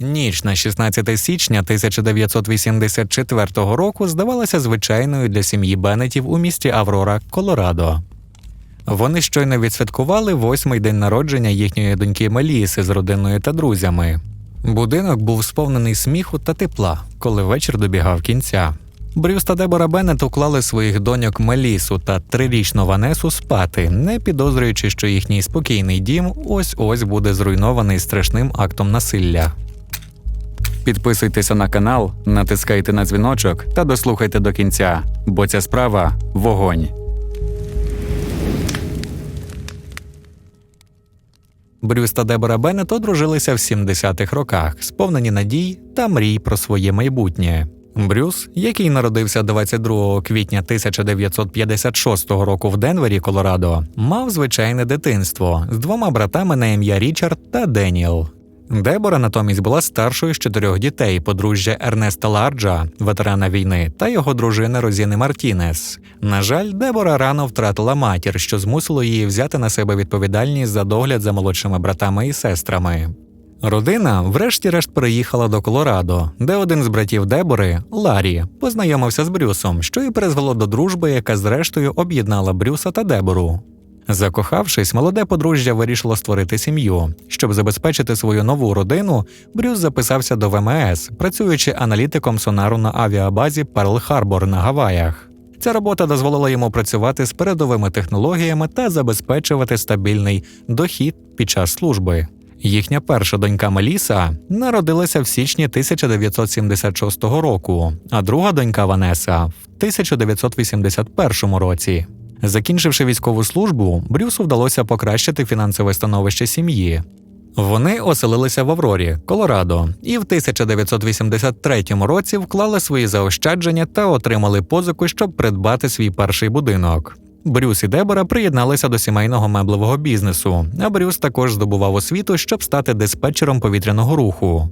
Ніч на 16 січня 1984 року здавалася звичайною для сім'ї Беннетів у місті Аврора, Колорадо. Вони щойно відсвяткували восьмий день народження їхньої доньки Меліси з родиною та друзями. Будинок був сповнений сміху та тепла, коли вечір добігав кінця. Брюс та Дебора Беннет уклали своїх доньок Мелісу та трирічну Ванесу спати, не підозрюючи, що їхній спокійний дім ось ось буде зруйнований страшним актом насилля. Підписуйтеся на канал, натискайте на дзвіночок та дослухайте до кінця, бо ця справа вогонь. Брюс та Дебора Беннет одружилися в 70-х роках, сповнені надій та мрій про своє майбутнє. Брюс, який народився 22 квітня 1956 року в Денвері, Колорадо, мав звичайне дитинство з двома братами на ім'я Річард та Деніел. Дебора натомість була старшою з чотирьох дітей подружжя Ернеста Ларджа, ветерана війни, та його дружини Розіни Мартінес. На жаль, Дебора рано втратила матір, що змусило її взяти на себе відповідальність за догляд за молодшими братами і сестрами. Родина, врешті-решт, переїхала до Колорадо, де один з братів Дебори, Ларі, познайомився з Брюсом, що і призвело до дружби, яка зрештою об'єднала Брюса та Дебору. Закохавшись, молоде подружжя вирішило створити сім'ю. Щоб забезпечити свою нову родину, Брюс записався до ВМС, працюючи аналітиком сонару на авіабазі Перл Харбор на Гаваях. Ця робота дозволила йому працювати з передовими технологіями та забезпечувати стабільний дохід під час служби. Їхня перша донька Меліса народилася в січні 1976 року, а друга донька Ванеса в 1981 році. Закінчивши військову службу, Брюсу вдалося покращити фінансове становище сім'ї. Вони оселилися в Аврорі, Колорадо, і в 1983 році вклали свої заощадження та отримали позику, щоб придбати свій перший будинок. Брюс і Дебора приєдналися до сімейного меблевого бізнесу, а Брюс також здобував освіту, щоб стати диспетчером повітряного руху.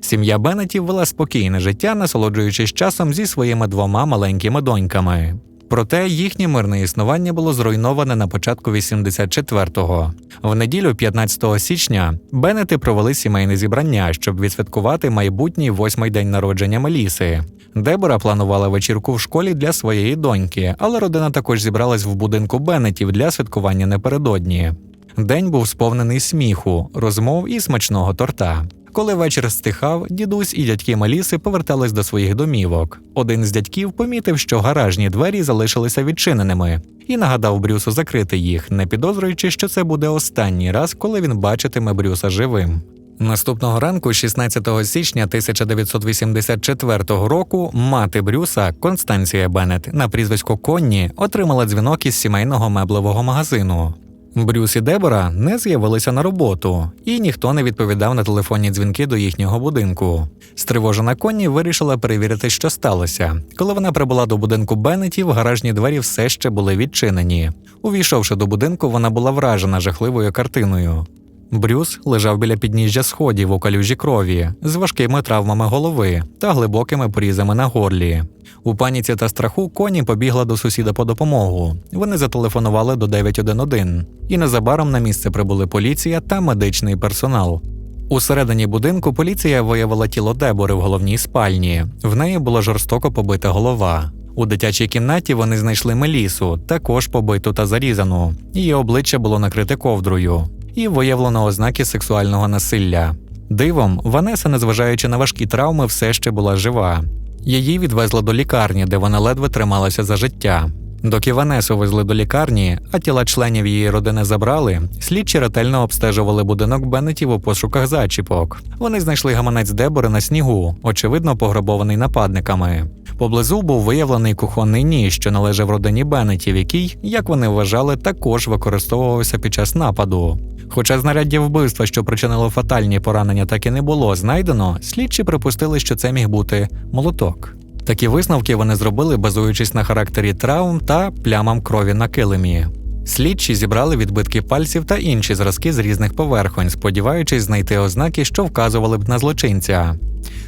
Сім'я Беннетів вела спокійне життя, насолоджуючись часом зі своїми двома маленькими доньками. Проте їхнє мирне існування було зруйноване на початку 84-го. В неділю, 15 січня, Беннети провели сімейне зібрання, щоб відсвяткувати майбутній восьмий день народження Меліси. Дебора планувала вечірку в школі для своєї доньки, але родина також зібралась в будинку Беннетів для святкування напередодні. День був сповнений сміху, розмов і смачного торта. Коли вечір стихав, дідусь і дядьки Меліси повертались до своїх домівок. Один з дядьків помітив, що гаражні двері залишилися відчиненими, і нагадав Брюсу закрити їх, не підозрюючи, що це буде останній раз, коли він бачитиме Брюса живим. Наступного ранку, 16 січня 1984 року, мати Брюса Констанція Беннет на прізвисько Конні отримала дзвінок із сімейного меблевого магазину. Брюс і Дебора не з'явилися на роботу, і ніхто не відповідав на телефонні дзвінки до їхнього будинку. Стривожена Конні вирішила перевірити, що сталося. Коли вона прибула до будинку Беннетів, гаражні двері все ще були відчинені. Увійшовши до будинку, вона була вражена жахливою картиною. Брюс лежав біля підніжжя сходів у калюжі крові з важкими травмами голови та глибокими порізами на горлі. У паніці та страху коні побігла до сусіда по допомогу. Вони зателефонували до 911, і незабаром на місце прибули поліція та медичний персонал. Усередині будинку поліція виявила тіло Дебори в головній спальні. В неї була жорстоко побита голова. У дитячій кімнаті вони знайшли Мелісу, також побиту та зарізану. Її обличчя було накрите ковдрою і виявлено ознаки сексуального насилля. Дивом, Ванеса, незважаючи на важкі травми, все ще була жива. Її відвезли до лікарні, де вона ледве трималася за життя. Доки Ванесу везли до лікарні, а тіла членів її родини забрали, слідчі ретельно обстежували будинок Беннетів у пошуках зачіпок. Вони знайшли гаманець Дебори на снігу, очевидно пограбований нападниками. Поблизу був виявлений кухонний ніж, що належав родині Беннетів, який, як вони вважали, також використовувався під час нападу. Хоча знаряддя вбивства, що причинило фатальні поранення, так і не було знайдено, слідчі припустили, що це міг бути молоток. Такі висновки вони зробили, базуючись на характері травм та плямам крові на килимі. Слідчі зібрали відбитки пальців та інші зразки з різних поверхонь, сподіваючись знайти ознаки, що вказували б на злочинця.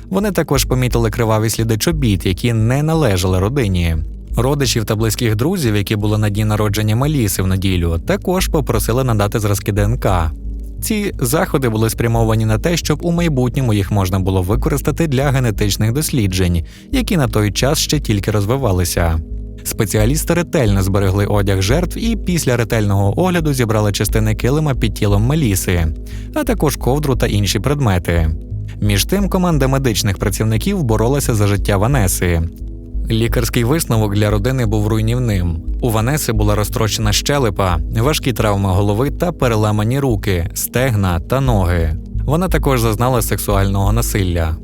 Вони також помітили криваві сліди чобіт, які не належали родині. Родичів та близьких друзів, які були на дні народження Меліси в неділю, також попросили надати зразки ДНК. Ці заходи були спрямовані на те, щоб у майбутньому їх можна було використати для генетичних досліджень, які на той час ще тільки розвивалися. Спеціалісти ретельно зберегли одяг жертв і після ретельного огляду зібрали частини килима під тілом Меліси, а також ковдру та інші предмети. Між тим, команда медичних працівників боролася за життя Ванеси. Лікарський висновок для родини був руйнівним. У Ванеси була розтрощена щелепа, важкі травми голови та переламані руки, стегна та ноги. Вона також зазнала сексуального насилля.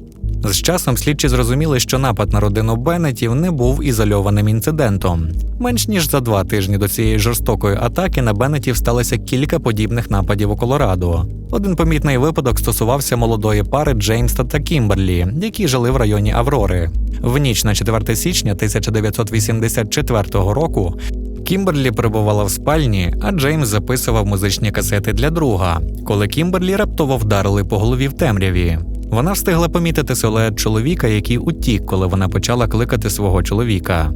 З часом слідчі зрозуміли, що напад на родину Беннетів не був ізольованим інцидентом. Менш ніж за два тижні до цієї жорстокої атаки на Беннетів сталося кілька подібних нападів у Колорадо. Один помітний випадок стосувався молодої пари Джеймса та Кімберлі, які жили в районі Аврори. В ніч на 4 січня 1984 року Кімберлі перебувала в спальні, а Джеймс записував музичні касети для друга, коли Кімберлі раптово вдарили по голові в темряві. Вона встигла помітити силует чоловіка, який утік, коли вона почала кликати свого чоловіка.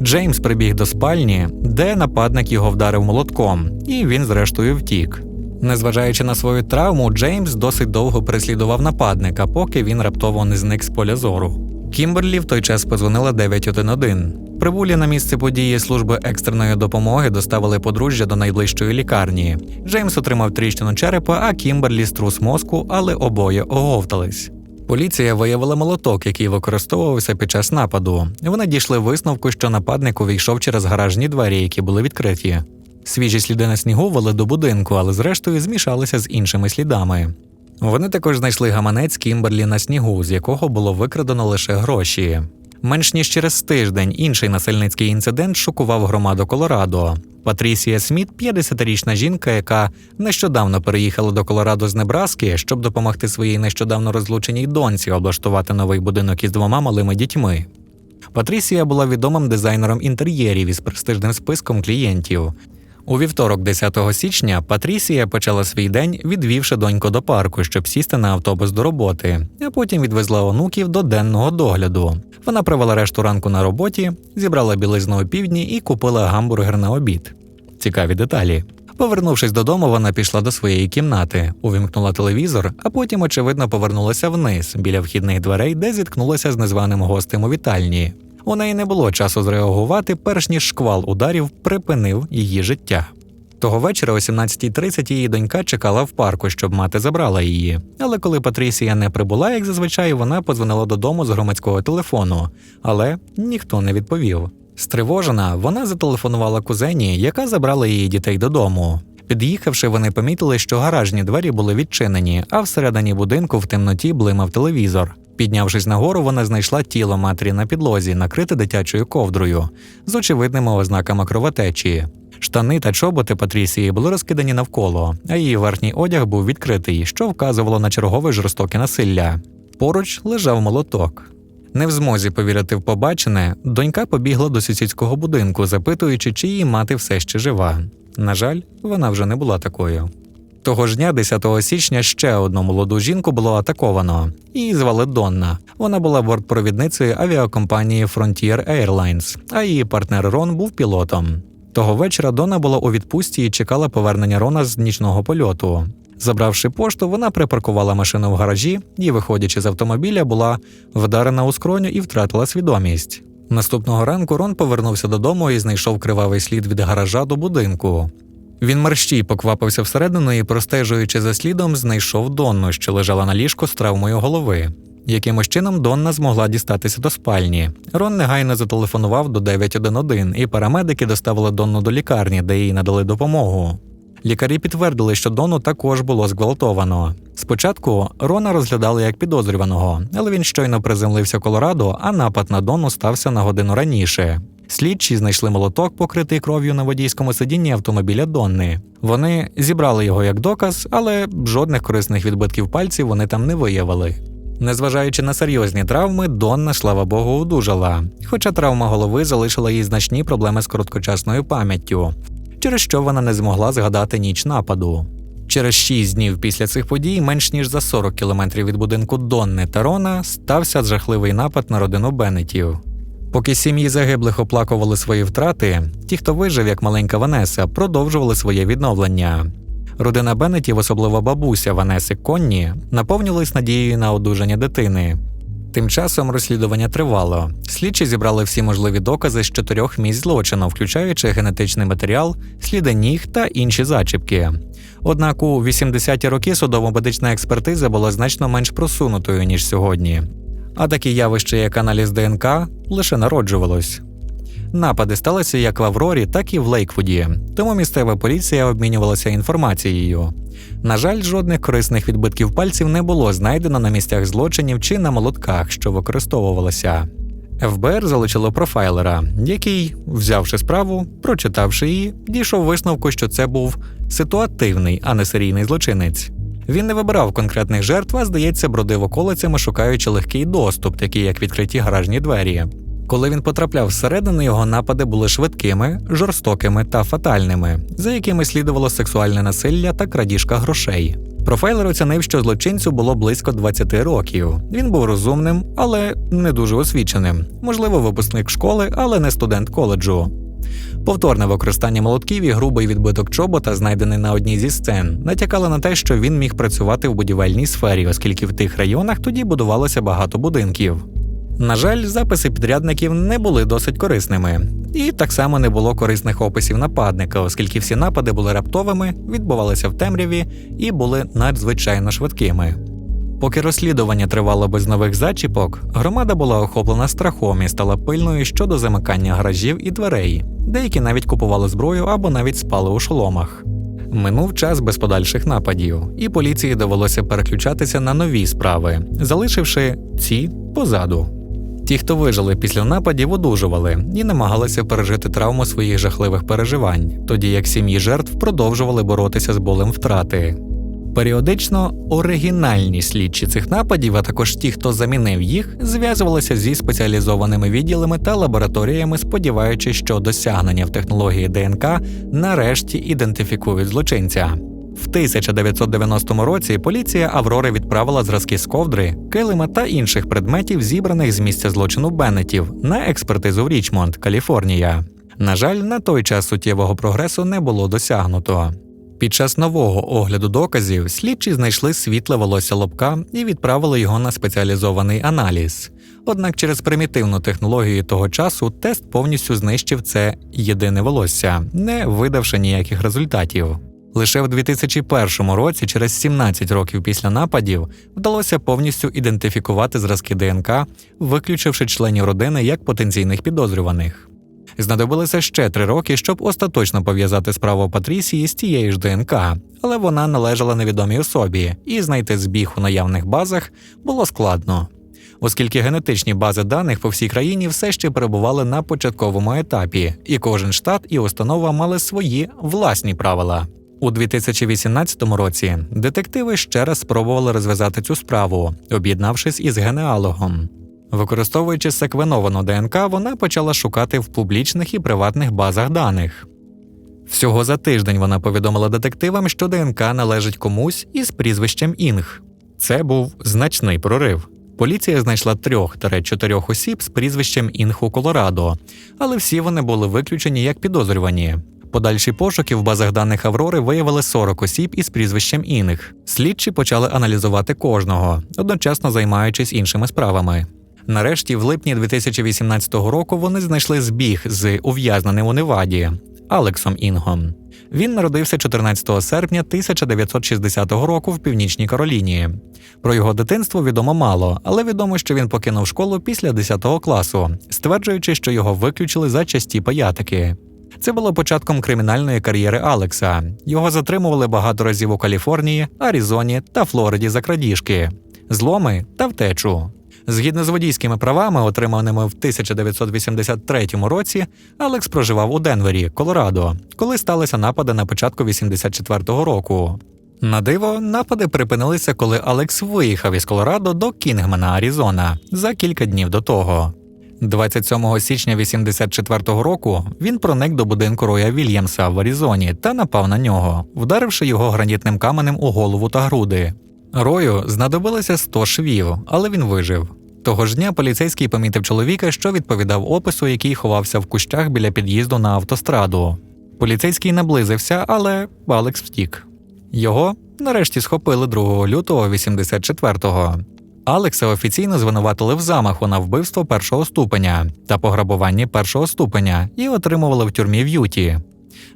Джеймс прибіг до спальні, де нападник його вдарив молотком, і він, зрештою, втік. Незважаючи на свою травму, Джеймс досить довго переслідував нападника, поки він раптово не зник з поля зору. Кімберлі в той час позвонила 911. Прибулі на місце події служби екстреної допомоги доставили подружжя до найближчої лікарні. Джеймс отримав тріщину черепа, а Кімберлі струс мозку, але обоє оговтались. Поліція виявила молоток, який використовувався під час нападу. Вони дійшли висновку, що нападник увійшов через гаражні двері, які були відкриті. Свіжі сліди на снігу вели до будинку, але зрештою змішалися з іншими слідами. Вони також знайшли гаманець Кімберлі на снігу, з якого було викрадено лише гроші. Менш ніж через тиждень інший насильницький інцидент шокував громаду Колорадо. Патрісія Сміт, 50-річна жінка, яка нещодавно переїхала до Колорадо з Небраски, щоб допомогти своїй нещодавно розлученій доньці облаштувати новий будинок із двома малими дітьми. Патрісія була відомим дизайнером інтер'єрів із престижним списком клієнтів. У вівторок, 10 січня, Патрісія почала свій день, відвівши доньку до парку, щоб сісти на автобус до роботи, а потім відвезла онуків до денного догляду. Вона провела решту ранку на роботі, зібрала білизну у півдні і купила гамбургер на обід. Цікаві деталі. Повернувшись додому, вона пішла до своєї кімнати, увімкнула телевізор, а потім, очевидно, повернулася вниз біля вхідних дверей, де зіткнулася з незваним гостем у вітальні. У неї не було часу зреагувати, перш ніж шквал ударів припинив її життя. Того вечора о 17.30 її донька чекала в парку, щоб мати забрала її. Але коли Патрісія не прибула, як зазвичай, вона подзвонила додому з громадського телефону, але ніхто не відповів. Стривожена, вона зателефонувала кузені, яка забрала її дітей додому. Під'їхавши, вони помітили, що гаражні двері були відчинені, а всередині будинку в темноті блимав телевізор. Піднявшись нагору, вона знайшла тіло матері на підлозі, накрите дитячою ковдрою, з очевидними ознаками кровотечі. Штани та чоботи Патрісії були розкидані навколо, а її верхній одяг був відкритий, що вказувало на чергове жорстоке насилля. Поруч лежав молоток. Не в змозі повірити в побачене, донька побігла до сусідського будинку, запитуючи, чи її мати все ще жива. На жаль, вона вже не була такою. Того ж дня, 10 січня, ще одну молоду жінку було атаковано. Її звали Донна. Вона була бортпровідницею авіакомпанії Frontier Airlines, а її партнер Рон був пілотом. Того вечора Дона була у відпустці і чекала повернення Рона з нічного польоту. Забравши пошту, вона припаркувала машину в гаражі і, виходячи з автомобіля, була вдарена у скроню і втратила свідомість. Наступного ранку Рон повернувся додому і знайшов кривавий слід від гаража до будинку. Він мерщій поквапився всередину і, простежуючи за слідом, знайшов Донну, що лежала на ліжку з травмою голови. Якимось чином Донна змогла дістатися до спальні. Рон негайно зателефонував до 911, і парамедики доставили Донну до лікарні, де їй надали допомогу. Лікарі підтвердили, що Дону також було зґвалтовано. Спочатку Рона розглядали як підозрюваного, але він щойно приземлився в Колорадо, а напад на Дону стався на годину раніше. Слідчі знайшли молоток, покритий кров'ю на водійському сидінні автомобіля Донни. Вони зібрали його як доказ, але жодних корисних відбитків пальців вони там не виявили. Незважаючи на серйозні травми, Донна, слава Богу, одужала. Хоча травма голови залишила їй значні проблеми з короткочасною пам'яттю, через що вона не змогла згадати ніч нападу. Через шість днів після цих подій, менш ніж за 40 кілометрів від будинку Донни та Рона, стався жахливий напад на родину Беннетів. Поки сім'ї загиблих оплакували свої втрати, ті, хто вижив, як маленька Ванеса, продовжували своє відновлення. Родина Беннетів, особливо бабуся Ванеси Конні, наповнювалась надією на одужання дитини. Тим часом розслідування тривало. Слідчі зібрали всі можливі докази з чотирьох місць злочину, включаючи генетичний матеріал, сліди ніг та інші зачіпки. Однак у 80-ті роки судово-медична експертиза була значно менш просунутою ніж сьогодні. А такі явища, як аналіз ДНК, лише народжувалось. Напади сталися як в Аврорі, так і в Лейквуді, тому місцева поліція обмінювалася інформацією. На жаль, жодних корисних відбитків пальців не було знайдено на місцях злочинів чи на молотках, що використовувалися. ФБР залучило профайлера, який, взявши справу, прочитавши її, дійшов висновку, що це був ситуативний, а не серійний злочинець. Він не вибирав конкретних жертв, а здається, бродив околицями, шукаючи легкий доступ, такий як відкриті гаражні двері. Коли він потрапляв всередину, його напади були швидкими, жорстокими та фатальними, за якими слідувало сексуальне насилля та крадіжка грошей. Профайлер оцінив, що злочинцю було близько 20 років. Він був розумним, але не дуже освіченим. Можливо, випускник школи, але не студент коледжу. Повторне використання молотків і грубий відбиток чобота, знайдений на одній зі сцен, натякало на те, що він міг працювати в будівельній сфері, оскільки в тих районах тоді будувалося багато будинків. На жаль, записи підрядників не були досить корисними, і так само не було корисних описів нападника, оскільки всі напади були раптовими, відбувалися в темряві і були надзвичайно швидкими. Поки розслідування тривало без нових зачіпок, громада була охоплена страхом і стала пильною щодо замикання гаражів і дверей. Деякі навіть купували зброю або навіть спали у шоломах. Минув час без подальших нападів, і поліції довелося переключатися на нові справи, залишивши ці позаду. Ті, хто вижили після нападів, одужували і намагалися пережити травму своїх жахливих переживань, тоді як сім'ї жертв продовжували боротися з болем втрати. Періодично оригінальні слідчі цих нападів, а також ті, хто замінив їх, зв'язувалися зі спеціалізованими відділами та лабораторіями, сподіваючись, що досягнення в технології ДНК нарешті ідентифікують злочинця. В 1990 році поліція Аврори відправила зразки з ковдри, килима та інших предметів, зібраних з місця злочину Беннетів, на експертизу в Річмонд, Каліфорнія. На жаль, на той час суттєвого прогресу не було досягнуто. Під час нового огляду доказів слідчі знайшли світле волосся лобка і відправили його на спеціалізований аналіз. Однак через примітивну технологію того часу тест повністю знищив це єдине волосся, не видавши ніяких результатів. Лише в 2001 році, через 17 років після нападів, вдалося повністю ідентифікувати зразки ДНК, виключивши членів родини як потенційних підозрюваних. Знадобилося ще три роки, щоб остаточно пов'язати справу Патрісії з тією ж ДНК, але вона належала невідомій особі, і знайти збіг у наявних базах було складно. Оскільки генетичні бази даних по всій країні все ще перебували на початковому етапі, і кожен штат і установа мали свої власні правила. У 2018 році детективи ще раз спробували розв'язати цю справу, об'єднавшись із генеалогом. Використовуючи секвеновану ДНК, вона почала шукати в публічних і приватних базах даних. Всього за тиждень вона повідомила детективам, що ДНК належить комусь із прізвищем Інг. Це був значний прорив. Поліція знайшла трьох-чотирьох осіб з прізвищем Інг у Колорадо, але всі вони були виключені як підозрювані. Подальші пошуки в базах даних Аврори виявили 40 осіб із прізвищем Інг. Слідчі почали аналізувати кожного, одночасно займаючись іншими справами. Нарешті, в липні 2018 року, вони знайшли збіг з ув'язненим у Неваді Алексом Інгом. Він народився 14 серпня 1960 року в північній Кароліні. Про його дитинство відомо мало, але відомо, що він покинув школу після 10 класу, стверджуючи, що його виключили за часті паятики. Це було початком кримінальної кар'єри Алекса. Його затримували багато разів у Каліфорнії, Аризоні та Флориді за крадіжки, зломи та втечу. Згідно з водійськими правами, отриманими в 1983 році, Алекс проживав у Денвері, Колорадо, коли сталися напади на початку 84-го року. На диво, напади припинилися, коли Алекс виїхав із Колорадо до Кінгмена, Аризона, за кілька днів до того. 27 січня 84-го року він проник до будинку Роя Вільямса в Аризоні та напав на нього, вдаривши його гранітним каменем у голову та груди. Рою знадобилося 100 швів, але він вижив. Того ж дня поліцейський помітив чоловіка, що відповідав опису, який ховався в кущах біля під'їзду на автостраду. Поліцейський наблизився, але Алекс втік. Його нарешті схопили 2 лютого 84-го. Алекса офіційно звинуватили в замаху на вбивство першого ступеня та пограбуванні першого ступеня і отримували в тюрмі в Юті.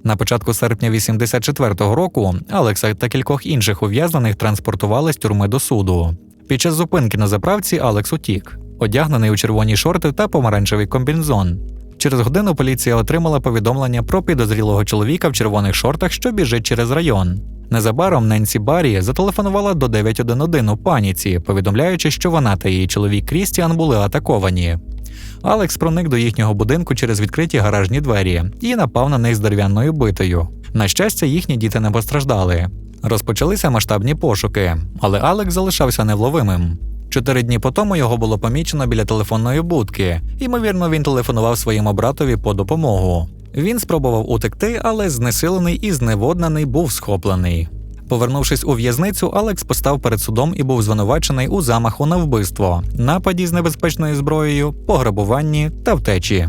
На початку серпня 84-го року Алекса та кількох інших ув'язнених транспортували з тюрми до суду. Під час зупинки на заправці Алекс утік, одягнений у червоні шорти та помаранчевий комбінзон. Через годину поліція отримала повідомлення про підозрілого чоловіка в червоних шортах, що біжить через район. Незабаром Ненсі Баррі зателефонувала до 911 у паніці, повідомляючи, що вона та її чоловік Крістіан були атаковані. Алекс проник до їхнього будинку через відкриті гаражні двері і напав на них з дерев'яною битою. На щастя, їхні діти не постраждали. Розпочалися масштабні пошуки, але Алекс залишався невловимим. Чотири дні по тому його було помічено біля телефонної будки. Ймовірно, він телефонував своєму братові по допомогу. Він спробував утекти, але знесилений і зневоднений був схоплений. Повернувшись у в'язницю, Алекс постав перед судом і був звинувачений у замаху на вбивство, нападі з небезпечною зброєю, пограбуванні та втечі.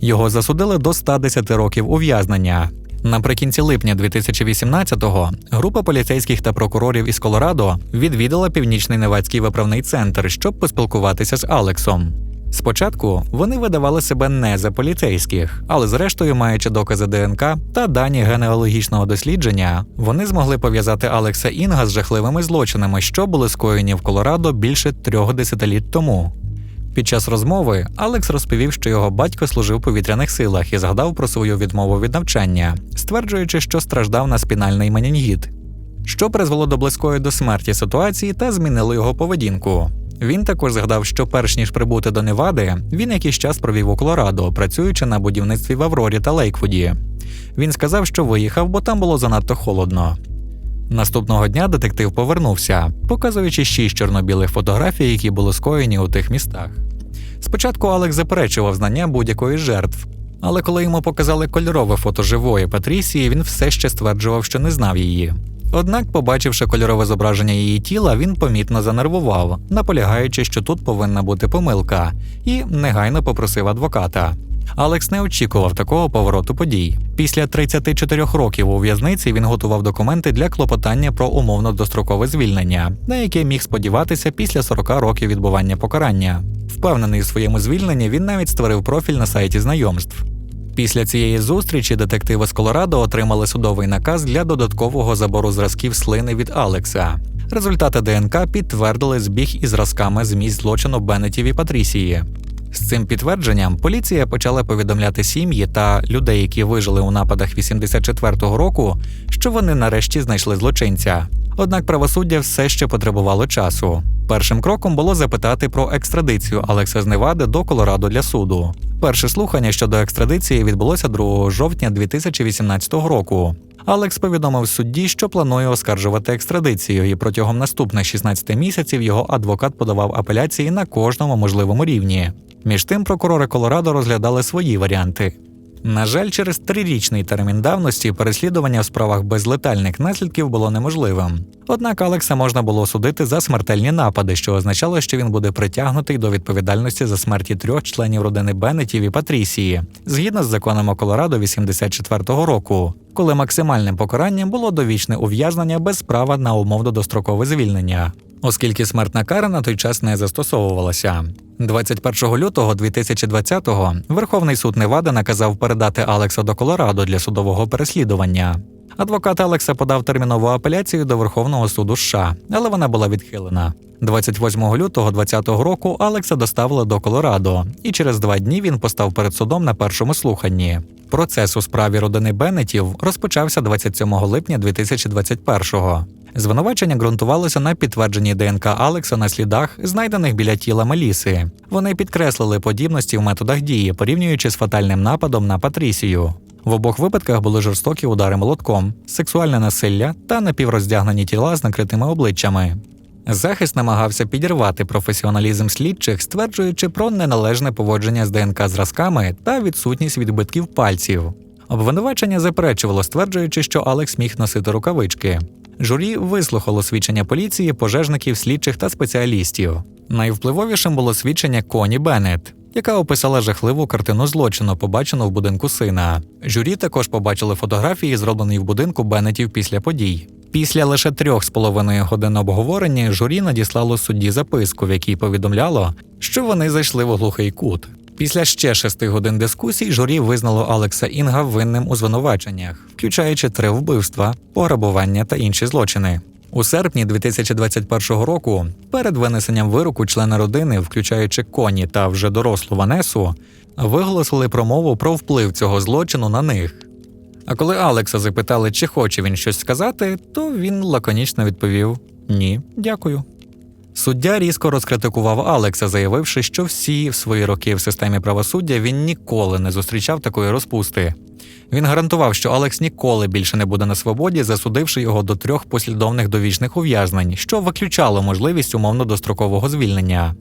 Його засудили до 110 років ув'язнення. Наприкінці липня 2018-го група поліцейських та прокурорів із Колорадо відвідала північний невадський виправний центр, щоб поспілкуватися з Алексом. Спочатку вони видавали себе не за поліцейських, але зрештою, маючи докази ДНК та дані генеалогічного дослідження, вони змогли пов'язати Алекса Інга з жахливими злочинами, що були скоєні в Колорадо більше трьох десятиліть тому. Під час розмови Алекс розповів, що його батько служив у повітряних силах і згадав про свою відмову від навчання, стверджуючи, що страждав на спінальний менінгіт, що призвело до близької до смерті ситуації та змінило його поведінку. Він також згадав, що перш ніж прибути до Невади, він якийсь час провів у Колорадо, працюючи на будівництві в Аврорі та Лейквуді. Він сказав, що виїхав, бо там було занадто холодно. Наступного дня детектив повернувся, показуючи шість чорно-білих фотографій, які були скоєні у тих містах. Спочатку Алекс заперечував знання будь-якої жертв, але коли йому показали кольорове фото живої Патрісії, він все ще стверджував, що не знав її. Однак, побачивши кольорове зображення її тіла, він помітно занервував, наполягаючи, що тут повинна бути помилка, і негайно попросив адвоката. Алекс не очікував такого повороту подій. Після 34 років у в'язниці він готував документи для клопотання про умовно дострокове звільнення, на яке міг сподіватися після 40 років відбування покарання. Впевнений у своєму звільненні, він навіть створив профіль на сайті знайомств. Після цієї зустрічі детективи з Колорадо отримали судовий наказ для додаткового забору зразків слини від Алекса. Результати ДНК підтвердили збіг із зразками з місць злочину Беннетів і Патрісії. З цим підтвердженням поліція почала повідомляти сім'ї та людей, які вижили у нападах 84-го року, що вони нарешті знайшли злочинця. Однак правосуддя все ще потребувало часу. Першим кроком було запитати про екстрадицію Алекса з Невади до Колорадо для суду. Перше слухання щодо екстрадиції відбулося 2 жовтня 2018 року. Алекс повідомив судді, що планує оскаржувати екстрадицію, і протягом наступних 16 місяців його адвокат подавав апеляції на кожному можливому рівні. Між тим, прокурори Колорадо розглядали свої варіанти. На жаль, через трирічний термін давності переслідування в справах без летальних наслідків було неможливим. Однак Алекса можна було осудити за смертельні напади, що означало, що він буде притягнутий до відповідальності за смерті трьох членів родини Беннетів і Патрісії, згідно з законом Колорадо 84-го року, коли максимальним покаранням було довічне ув'язнення без права на умовно дострокове звільнення. Оскільки смертна кара на той час не застосовувалася. 21 лютого 2020-го Верховний суд Невади наказав передати Алекса до Колорадо для судового переслідування. Адвокат Алекса подав термінову апеляцію до Верховного суду США, але вона була відхилена. 28 лютого 2020 року Алекса доставили до Колорадо, і через два дні він постав перед судом на першому слуханні. Процес у справі родини Беннетів розпочався 27 липня 2021-го. Звинувачення ґрунтувалося на підтвердженні ДНК Алекса на слідах, знайдених біля тіла Меліси. Вони підкреслили подібності в методах дії, порівнюючи з фатальним нападом на Патрісію. В обох випадках були жорстокі удари молотком, сексуальне насилля та напівроздягнені тіла з накритими обличчями. Захист намагався підірвати професіоналізм слідчих, стверджуючи про неналежне поводження з ДНК зразками та відсутність відбитків пальців. Обвинувачення заперечувало, стверджуючи, що Алекс міг носити рукавички. Журі вислухало свідчення поліції, пожежників, слідчих та спеціалістів. Найвпливовішим було свідчення Коні Беннет, яка описала жахливу картину злочину, побачену в будинку сина. Журі також побачили фотографії, зроблені в будинку Беннетів після подій. Після лише трьох з половиною годин обговорення журі надіслало судді записку, в якій повідомляло, що вони зайшли в глухий кут. Після ще шести годин дискусій журі визнало Алекса Інга винним у звинуваченнях, включаючи три вбивства, пограбування та інші злочини. У серпні 2021 року, перед винесенням вироку члени родини, включаючи коні та вже дорослу Ванесу, виголосили промову про вплив цього злочину на них. А коли Алекса запитали, чи хоче він щось сказати, то він лаконічно відповів: Ні, дякую. Суддя різко розкритикував Алекса, заявивши, що всі в свої роки в системі правосуддя він ніколи не зустрічав такої розпусти. Він гарантував, що Алекс ніколи більше не буде на свободі, засудивши його до трьох послідовних довічних ув'язнень, що виключало можливість умовно дострокового звільнення.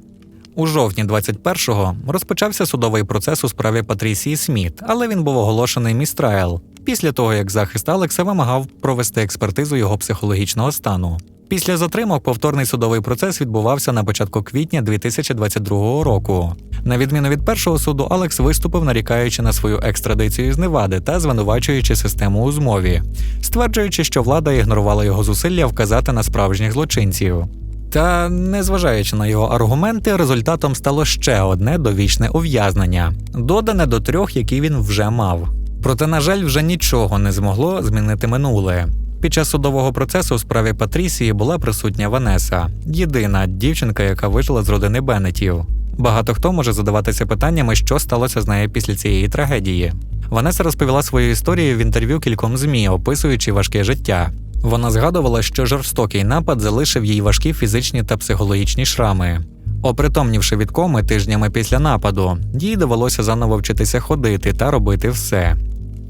У жовтні 21-го розпочався судовий процес у справі Патрісії Сміт, але він був оголошений містрайл після того, як захист Алекса вимагав провести експертизу його психологічного стану. Після затримок повторний судовий процес відбувався на початку квітня 2022 року. На відміну від першого суду, Алекс виступив, нарікаючи на свою екстрадицію з Невади та звинувачуючи систему у змові, стверджуючи, що влада ігнорувала його зусилля вказати на справжніх злочинців. Та, незважаючи на його аргументи, результатом стало ще одне довічне ув'язнення, додане до трьох, які він вже мав. Проте, на жаль, вже нічого не змогло змінити минуле. Під час судового процесу у справі Патрісії була присутня Ванеса, єдина дівчинка, яка вижила з родини Беннетів. Багато хто може задаватися питаннями, що сталося з нею після цієї трагедії. Ванеса розповіла свою історію в інтерв'ю кільком змі, описуючи важке життя. Вона згадувала, що жорстокий напад залишив їй важкі фізичні та психологічні шрами. Опритомнівши від коми тижнями після нападу, їй довелося заново вчитися ходити та робити все.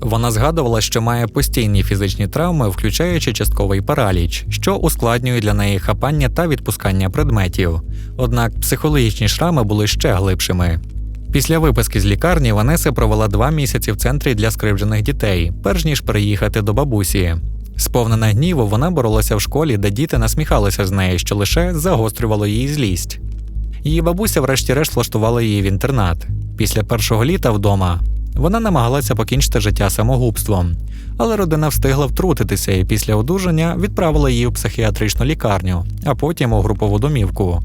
Вона згадувала, що має постійні фізичні травми, включаючи частковий параліч, що ускладнює для неї хапання та відпускання предметів. Однак психологічні шрами були ще глибшими. Після виписки з лікарні Ванеса провела два місяці в центрі для скривджених дітей, перш ніж переїхати до бабусі. Сповнена гніву, вона боролася в школі, де діти насміхалися з неї, що лише загострювало її злість. Її бабуся, врешті-решт, влаштувала її в інтернат. Після першого літа вдома вона намагалася покінчити життя самогубством, але родина встигла втрутитися і після одужання відправила її в психіатричну лікарню, а потім у групову домівку,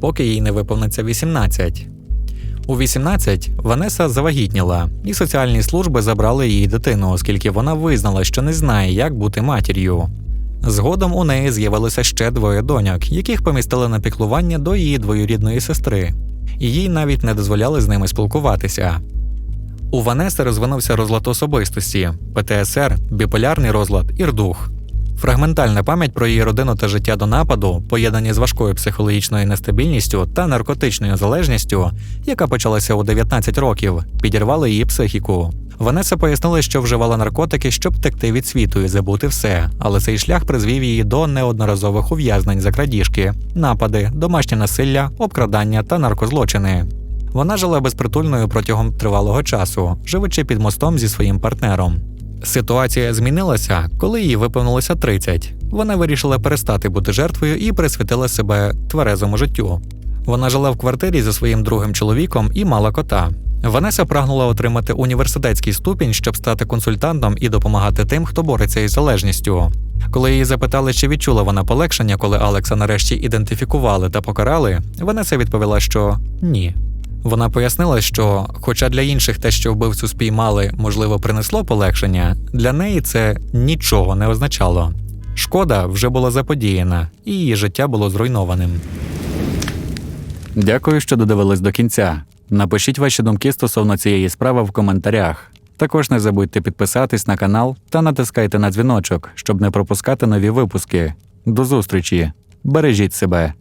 поки їй не виповниться 18. У 18 Ванеса завагітніла, і соціальні служби забрали її дитину, оскільки вона визнала, що не знає, як бути матір'ю. Згодом у неї з'явилося ще двоє доньок, яких помістили на піклування до її двоюрідної сестри, і їй навіть не дозволяли з ними спілкуватися. У Ванеси розвинувся розлад особистості, ПТСР, біполярний розлад і рдух. Фрагментальна пам'ять про її родину та життя до нападу, поєднані з важкою психологічною нестабільністю та наркотичною залежністю, яка почалася у 19 років, підірвали її психіку. Ванеса пояснила, що вживала наркотики, щоб втекти від світу і забути все, але цей шлях призвів її до неодноразових ув'язнень за крадіжки, напади, домашнє насилля, обкрадання та наркозлочини. Вона жила безпритульною протягом тривалого часу, живучи під мостом зі своїм партнером. Ситуація змінилася, коли їй виповнилося 30. Вона вирішила перестати бути жертвою і присвятила себе тверезому життю. Вона жила в квартирі зі своїм другим чоловіком і мала кота. Ванеса прагнула отримати університетський ступінь, щоб стати консультантом і допомагати тим, хто бореться із залежністю. Коли її запитали, чи відчула вона полегшення, коли Алекса нарешті ідентифікували та покарали, Ванеса відповіла, що ні. Вона пояснила, що, хоча для інших те, що вбивцю спіймали, можливо, принесло полегшення, для неї це нічого не означало. Шкода вже була заподіяна, і її життя було зруйнованим. Дякую, що додивились до кінця. Напишіть ваші думки стосовно цієї справи в коментарях. Також не забудьте підписатись на канал та натискайте на дзвіночок, щоб не пропускати нові випуски. До зустрічі! Бережіть себе!